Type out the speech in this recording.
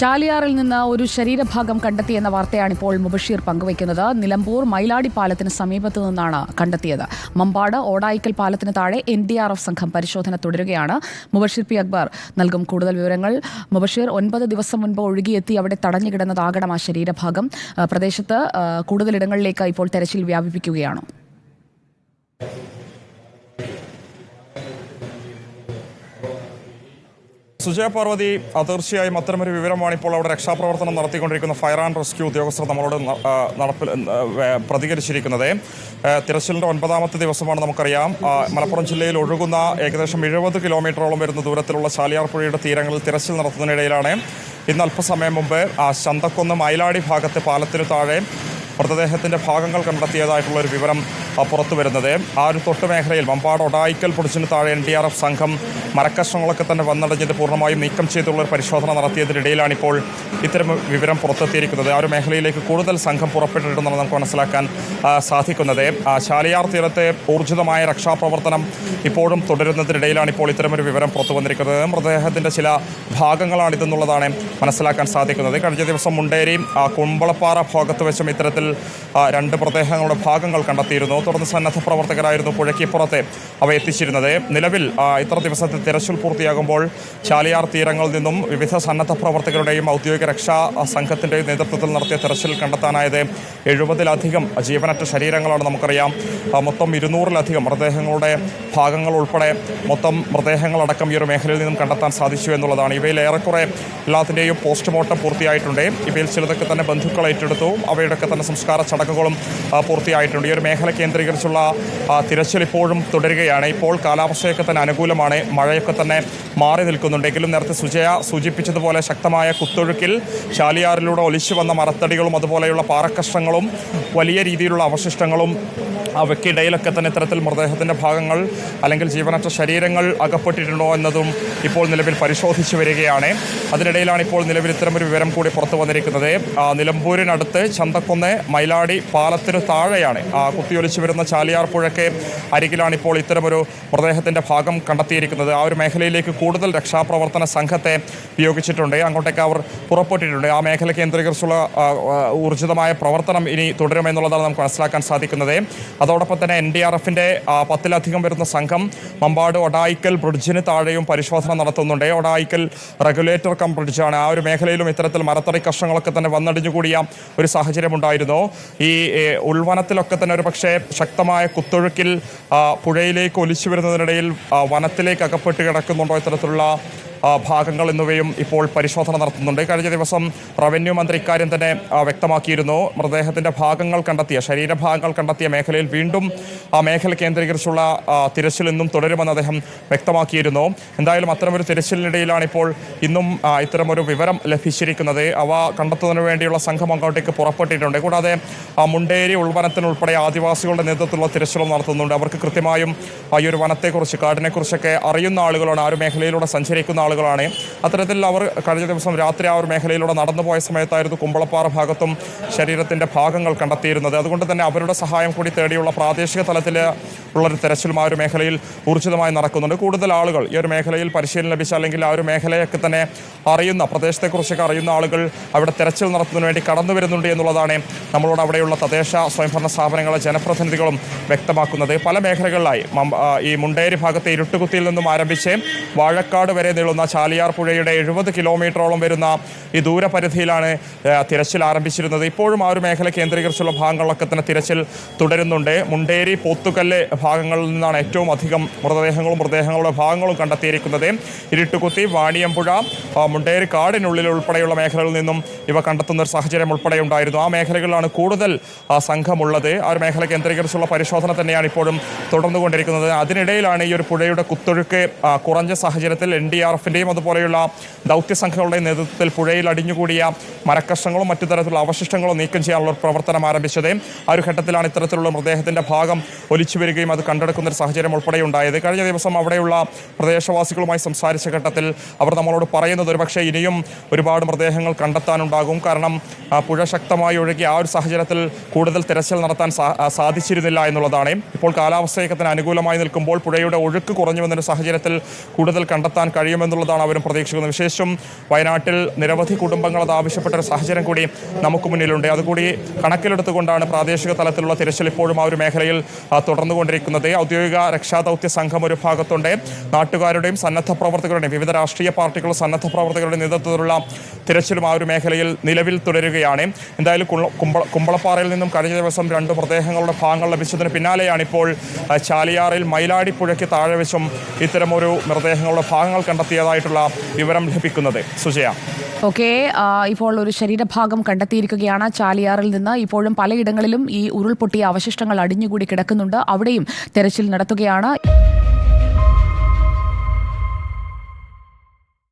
ചാലിയാറിൽ നിന്ന് ഒരു ശരീരഭാഗം കണ്ടെത്തിയെന്ന വാർത്തയാണ് ഇപ്പോൾ മുബഷീർ പങ്കുവയ്ക്കുന്നത്. നിലമ്പൂർ മൈലാടി പാലത്തിന് സമീപത്തു നിന്നാണ് കണ്ടെത്തിയത്. മമ്പാട് ഓടായിക്കൽ പാലത്തിന് താഴെ എൻ ഡി ആർ എഫ് സംഘം പരിശോധന തുടരുകയാണ്. മുബഷീർ പി അക്ബർ നൽകും കൂടുതൽ വിവരങ്ങൾ. മുബഷീർ ഒൻപത് ദിവസം മുൻപ് ഒഴുകിയെത്തി അവിടെ തടഞ്ഞുകിടന്നതാകണം ആ ശരീരഭാഗം. പ്രദേശത്ത് കൂടുതലിടങ്ങളിലേക്ക് ഇപ്പോൾ തെരച്ചിൽ വ്യാപിപ്പിക്കുകയാണോ. സുജയ പാർവതി തീർച്ചയായും അത്തരമൊരു വിവരമാണ് ഇപ്പോൾ അവിടെ രക്ഷാപ്രവർത്തനം നടത്തിക്കൊണ്ടിരിക്കുന്ന ഫയർ ആൻഡ് റെസ്ക്യൂ ഉദ്യോഗസ്ഥർ നമ്മളോട് നടപ്പിൽ പ്രതികരിച്ചിരിക്കുന്നത്. തിരച്ചിലിന്റെ ഒൻപതാമത്തെ ദിവസമാണ് നമുക്കറിയാം. മലപ്പുറം ജില്ലയിൽ ഒഴുകുന്ന ഏകദേശം എഴുപത് കിലോമീറ്ററോളം വരുന്ന ദൂരത്തിലുള്ള ചാലിയാർ പുഴയുടെ തീരങ്ങളിൽ തിരച്ചിൽ നടത്തുന്നതിനിടയിലാണ് ഇന്ന് അല്പസമയം മുമ്പ് ചന്തക്കുന്ന് മൈലാടി ഭാഗത്തെ പാലത്തിന് താഴെ മൃതദേഹത്തിന്റെ ഭാഗങ്ങൾ കണ്ടെത്തിയതായിട്ടുള്ള ഒരു വിവരം പുറത്തു വരുന്നത്. ആ ഒരു തൊട്ട് മേഖലയിൽ മമ്പാട് ഒടായിക്കൽ പൊടിച്ചിന് താഴെ എൻ ഡി ആർ എഫ് സംഘം മരക്കഷ്ണങ്ങളൊക്കെ തന്നെ വന്നടഞ്ഞത് പൂർണമായും നീക്കം ചെയ്തുള്ള ഒരു പരിശോധന നടത്തിയതിനിടയിലാണ് ഇപ്പോൾ ഇത്തരം വിവരം പുറത്തെത്തിയിരിക്കുന്നത്. ആ ഒരു മേഖലയിലേക്ക് കൂടുതൽ സംഘം പുറപ്പെട്ടിട്ടുണ്ടെന്ന് നമുക്ക് മനസ്സിലാക്കാൻ സാധിക്കുന്നത്. ശാലിയാർ തീരത്തെ ഊർജിതമായ രക്ഷാപ്രവർത്തനം ഇപ്പോഴും തുടരുന്നതിനിടയിലാണ് ഇപ്പോൾ ഇത്തരമൊരു വിവരം പുറത്തു വന്നിരിക്കുന്നത്. മൃതദേഹത്തിന്റെ ചില ഭാഗങ്ങളാണിതെന്നുള്ളതാണ് മനസ്സിലാക്കാൻ സാധിക്കുന്നത്. കഴിഞ്ഞ ദിവസം മുണ്ടേരി കുമ്പളപ്പാറ ഭാഗത്ത് വെച്ചും ഇത്തരത്തിൽ രണ്ട് മൃതദേഹങ്ങളുടെ ഭാഗങ്ങൾ കണ്ടെത്തിയിരുന്നു. തുടർന്ന് സന്നദ്ധ പ്രവർത്തകരായിരുന്നു പുഴയ്ക്ക് പുറത്തെ അവ എത്തിച്ചിരുന്നത്. നിലവിൽ ഇത്ര ദിവസത്തെ തിരച്ചിൽ പൂർത്തിയാകുമ്പോൾ ചാലിയാർ തീരങ്ങളിൽ നിന്നും വിവിധ സന്നദ്ധ പ്രവർത്തകരുടെയും ഔദ്യോഗിക രക്ഷാ സംഘത്തിന്റെയും നേതൃത്വത്തിൽ നടത്തിയ തിരച്ചിൽ കണ്ടെത്താനായത് എഴുപതിലധികം ജീവനറ്റ ശരീരങ്ങളാണ് നമുക്കറിയാം. മൊത്തം ഇരുന്നൂറിലധികം മൃതദേഹങ്ങളുടെ ഭാഗങ്ങൾ ഉൾപ്പെടെ മൊത്തം മൃതദേഹങ്ങളടക്കം ഈ ഒരു മേഖലയിൽ നിന്നും കണ്ടെത്താൻ സാധിച്ചു എന്നുള്ളതാണ്. ഇവയിൽ ഏറെക്കുറെ എല്ലാത്തിന്റെയും പോസ്റ്റ്മോർട്ടം പൂർത്തിയായിട്ടുണ്ട്. ഇവയിൽ ചിലതൊക്കെ തന്നെ ബന്ധുക്കൾ ഏറ്റെടുത്തു. അവയുടെയൊക്കെ തന്നെ സംസ്കാര ചടങ്ങുകളും പൂർത്തിയായിട്ടുണ്ട്. ഈ ഒരു മേഖല കേന്ദ്രീകരിച്ചുള്ള തിരച്ചിൽ ഇപ്പോഴും തുടരുകയാണ്. ഇപ്പോൾ കാലാവസ്ഥയൊക്കെ തന്നെ അനുകൂലമാണ്. മഴയൊക്കെ തന്നെ മാറി നിൽക്കുന്നുണ്ടെങ്കിലും നേരത്തെ സുജയ സൂചിപ്പിച്ചതുപോലെ ശക്തമായ കുത്തൊഴുക്കിൽ ചാലിയാറിലൂടെ ഒലിച്ചു വന്ന മരത്തടികളും അതുപോലെയുള്ള പാറക്കഷ്ണങ്ങളും വലിയ രീതിയിലുള്ള അവശിഷ്ടങ്ങളും അവയ്ക്കിടയിലൊക്കെ തന്നെ ഇത്തരത്തിൽ മൃതദേഹത്തിന്റെ ഭാഗങ്ങൾ അല്ലെങ്കിൽ ജീവനറ്റ ശരീരങ്ങൾ അകപ്പെട്ടിട്ടുണ്ടോ എന്നതും ഇപ്പോൾ നിലവിൽ പരിശോധിച്ചു വരികയാണ്. അതിനിടയിലാണ് ഇപ്പോൾ നിലവിൽ ഇത്തരമൊരു വിവരം കൂടി പുറത്തു വന്നിരിക്കുന്നത്. നിലമ്പൂരിനടുത്ത് ചന്തക്കുന്ന് മൈലാടി പാലത്തിന് താഴെയാണ്. കുത്തിയൊലിച്ചു വരുന്ന ചാലിയാർ പുഴയ്ക്ക് അരികിലാണ് ഇപ്പോൾ ഇത്തരമൊരു മൃതദേഹത്തിന്റെ ഭാഗം കണ്ടെത്തിയിരിക്കുന്നത്. ആ ഒരു മേഖലയിലേക്ക് കൂടുതൽ രക്ഷാപ്രവർത്തന സംഘത്തെ നിയോഗിച്ചിട്ടുണ്ട് അങ്ങോട്ടേക്ക് അവർ പുറപ്പെട്ടിട്ടുണ്ട്. ആ മേഖല കേന്ദ്രീകരിച്ചുള്ള ഊർജിതമായ പ്രവർത്തനം ഇനി തുടരുമെന്നുള്ളതാണ് നമുക്ക് മനസ്സിലാക്കാൻ സാധിക്കുന്നത്. അതോടൊപ്പം തന്നെ എൻ ഡി ആർ എഫിന്റെ പത്തിലധികം വരുന്ന സംഘം മമ്പാട് ഒടായിക്കൽ ബ്രിഡ്ജിന് താഴെയും പരിശോധന നടത്തുന്നുണ്ട്. ഒടായിക്കൽ റെഗുലേറ്റർ കം ബ്രിഡ്ജാണ് ആ ഒരു മേഖലയിലും ഇത്തരത്തിൽ മരത്തറി കഷ്ണങ്ങളൊക്കെ തന്നെ വന്നടിഞ്ഞുകൂടിയ ഒരു സാഹചര്യം ഉണ്ടായിരുന്നു ഈ ഉൾവനത്തിലൊക്കെ തന്നെ ഒരു പക്ഷേ ശക്തമായ കുത്തൊഴുക്കിൽ പുഴയിലേക്ക് ഒലിച്ചു വരുന്നതിനിടയിൽ വനത്തിലേക്ക് അകപ്പെട്ട് കിടക്കുന്നുണ്ടോ ഇത്തരത്തിലുള്ള ഭാഗങ്ങൾ എന്നിവയും ഇപ്പോൾ പരിശോധന നടത്തുന്നുണ്ട്. കഴിഞ്ഞ ദിവസം റവന്യൂ മന്ത്രി ഇക്കാര്യം തന്നെ വ്യക്തമാക്കിയിരുന്നു. മൃതദേഹത്തിന്റെ ഭാഗങ്ങൾ കണ്ടെത്തിയ ശരീരഭാഗങ്ങൾ കണ്ടെത്തിയ മേഖലയിൽ വീണ്ടും ആ മേഖല കേന്ദ്രീകരിച്ചുള്ള തിരച്ചിൽ ഇന്നും തുടരുമെന്ന് അദ്ദേഹം വ്യക്തമാക്കിയിരുന്നു. എന്തായാലും അത്തരമൊരു തിരച്ചിലിനിടയിലാണ് ഇപ്പോൾ ഇന്നും ഇത്തരമൊരു വിവരം ലഭിച്ചിരിക്കുന്നത്. അവ കണ്ടെത്തുന്നതിന് വേണ്ടിയുള്ള സംഘം അങ്ങോട്ടേക്ക് പുറപ്പെട്ടിട്ടുണ്ട്. കൂടാതെ മുണ്ടേരി ഉൾവനത്തിനുൾപ്പെടെ ആദിവാസികളുടെ നേതൃത്വത്തിലുള്ള തിരച്ചിലും നടത്തുന്നുണ്ട്. അവർക്ക് കൃത്യമായും ഈ ഒരു വനത്തെക്കുറിച്ച് കാടിനെക്കുറിച്ചൊക്കെ അറിയുന്ന ആളുകളാണ്. ആ ഒരു മേഖലയിലൂടെ സഞ്ചരിക്കുന്ന ആളുകളാണ്. അത്തരത്തിൽ അവർ കഴിഞ്ഞ ദിവസം രാത്രി ആ ഒരു മേഖലയിലൂടെ നടന്നുപോയ സമയത്തായിരുന്നു കുമ്പളപ്പാറ ഭാഗത്തും ശരീരത്തിന്റെ ഭാഗങ്ങൾ കണ്ടെത്തിയിരുന്നത്. അതുകൊണ്ട് തന്നെ അവരുടെ സഹായം കൂടി തേടിയുള്ള പ്രാദേശിക തലത്തിൽ ഉള്ളൊരു തെരച്ചിലും ആ ഒരു മേഖലയിൽ ഊർജിതമായി നടക്കുന്നുണ്ട്. കൂടുതൽ ആളുകൾ ഈ ഒരു മേഖലയിൽ പരിശീലനം ലഭിച്ച അല്ലെങ്കിൽ ആ ഒരു മേഖലയൊക്കെ തന്നെ അറിയുന്ന പ്രദേശത്തെക്കുറിച്ചൊക്കെ അറിയുന്ന ആളുകൾ അവിടെ തെരച്ചിൽ നടത്തുന്നതിന് വേണ്ടി കടന്നു വരുന്നുണ്ട് എന്നുള്ളതാണ് നമ്മളോട് അവിടെയുള്ള തദ്ദേശ സ്വയംഭരണ സ്ഥാപനങ്ങളെ ജനപ്രതിനിധികളും വ്യക്തമാക്കുന്നത്. പല മേഖലകളിലായി ഈ മുണ്ടേരി ഭാഗത്തെ ഇരുട്ടുകുത്തിയിൽ നിന്നും ആരംഭിച്ച് വാഴക്കാട് വരെ നീളുന്ന ചാലിയാർ പുഴയുടെ എഴുപത് കിലോമീറ്ററോളം വരുന്ന ഈ ദൂരപരിധിയിലാണ് തിരച്ചിൽ ആരംഭിച്ചിരുന്നത്. ഇപ്പോഴും ആ ഒരു മേഖല കേന്ദ്രീകരിച്ചുള്ള ഭാഗങ്ങളിലൊക്കെ തന്നെ തിരച്ചിൽ തുടരുന്നുണ്ട്. മുണ്ടേരി പോത്തുകല്ല് ഭാഗങ്ങളിൽ നിന്നാണ് ഏറ്റവും അധികം മൃതദേഹങ്ങളും മൃതദേഹങ്ങളുടെ ഭാഗങ്ങളും കണ്ടെത്തിയിരിക്കുന്നത്. ഇരുട്ടുകുത്തി വാണിയമ്പുഴ മുണ്ടേരി കാടിനുള്ളിൽ ഉൾപ്പെടെയുള്ള മേഖലകളിൽ നിന്നും ഇവ കണ്ടെത്തുന്ന ഒരു സാഹചര്യം ഉൾപ്പെടെ ഉണ്ടായിരുന്നു. ആ മേഖലകളിലാണ് കൂടുതൽ സംഘമുള്ളത്. ആ ഒരു മേഖല കേന്ദ്രീകരിച്ചുള്ള പരിശോധന തന്നെയാണ് ഇപ്പോഴും തുടർന്നുകൊണ്ടിരിക്കുന്നത്. അതിനിടയിലാണ് ഈ ഒരു പുഴയുടെ കുത്തൊഴുക്ക് കുറഞ്ഞ സാഹചര്യത്തിൽ എൻ ഡി ആർ എഫിന്റെയും അതുപോലെയുള്ള ദൗത്യ സംഘങ്ങളുടെ നേതൃത്വത്തിൽ പുഴയിൽ അടിഞ്ഞുകൂടിയ മരക്കഷ്ണങ്ങളും മറ്റു തരത്തിലുള്ള അവശിഷ്ടങ്ങളും നീക്കം ചെയ്യാനുള്ള പ്രവർത്തനം ആരംഭിച്ചത് ആ ഒരു ഘട്ടത്തിലാണ് ഇത്തരത്തിലുള്ള മൃതദേഹത്തിന്റെ ഭാഗം ഒലിച്ചു വരികയും അത് കണ്ടെടുക്കുന്ന ഒരു സാഹചര്യം ഉൾപ്പെടെ ഉണ്ടായത് കഴിഞ്ഞ ദിവസം അവിടെയുള്ള പ്രദേശവാസികളുമായി സംസാരിച്ച ഘട്ടത്തിൽ അവർ നമ്മളോട് പറയുന്നത് ഒരുപക്ഷെ ഇനിയും ഒരുപാട് മൃതദേഹങ്ങൾ കണ്ടെത്താനുണ്ടാകും. കാരണം പുഴ ശക്തമായി ഒഴുകി ആ ഒരു സാഹചര്യത്തിൽ കൂടുതൽ തിരച്ചിൽ നടത്താൻ സാധിച്ചിരുന്നില്ല എന്നുള്ളതാണ്. ഇപ്പോൾ കാലാവസ്ഥയൊക്കെ അനുകൂലമായി നിൽക്കുമ്പോൾ പുഴയുടെ ഒഴുക്ക് കുറഞ്ഞു വന്നൊരു സാഹചര്യത്തിൽ കൂടുതൽ കണ്ടെത്താൻ കഴിയുമെന്നുള്ള എന്നുള്ളതാണ് അവരും പ്രതീക്ഷിക്കുന്നത്. വിശേഷം വയനാട്ടിൽ നിരവധി കുടുംബങ്ങൾ അത് ആവശ്യപ്പെട്ട ഒരു സാഹചര്യം കൂടി നമുക്ക് മുന്നിലുണ്ട്. അതുകൂടി കണക്കിലെടുത്തുകൊണ്ടാണ് പ്രാദേശിക തലത്തിലുള്ള തിരച്ചിൽ ഇപ്പോഴും ആ ഒരു മേഖലയിൽ തുടർന്നുകൊണ്ടിരിക്കുന്നത്. ഔദ്യോഗിക രക്ഷാദൗത്യ സംഘം ഒരു ഭാഗത്തുണ്ട്. നാട്ടുകാരുടെയും സന്നദ്ധ പ്രവർത്തകരുടെയും വിവിധ രാഷ്ട്രീയ പാർട്ടികളും സന്നദ്ധ പ്രവർത്തകരുടെ നേതൃത്വത്തിലുള്ള തിരച്ചിലും ആ ഒരു മേഖലയിൽ നിലവിൽ തുടരുകയാണ്. എന്തായാലും കുമ്പള- കുമ്പളപ്പാറയിൽ നിന്നും കഴിഞ്ഞ ദിവസം രണ്ട് മൃതദേഹങ്ങളുടെ ഭാഗങ്ങൾ ലഭിച്ചതിന് പിന്നാലെയാണ് ഇപ്പോൾ ചാലിയാറിൽ മൈലാടിപ്പുഴയ്ക്ക് പുഴയ്ക്ക് താഴെ വെച്ചും ഇത്തരമൊരു മൃതദേഹങ്ങളുടെ ഭാഗങ്ങൾ കണ്ടെത്തിയതായിട്ടുള്ള വിവരം ലഭിക്കുന്നത്. സുജയ. ഓക്കെ ഇപ്പോൾ ഒരു ശരീരഭാഗം കണ്ടെത്തിയിരിക്കുകയാണ്. ചാലിയാറിൽ നിന്ന് ഇപ്പോഴും പലയിടങ്ങളിലും ഈ ഉരുൾപൊട്ടിയ അവശിഷ്ടങ്ങൾ അടിഞ്ഞുകൂടി കിടക്കുന്നുണ്ട്. അവിടെയും തെരച്ചിൽ നടത്തുകയാണ്.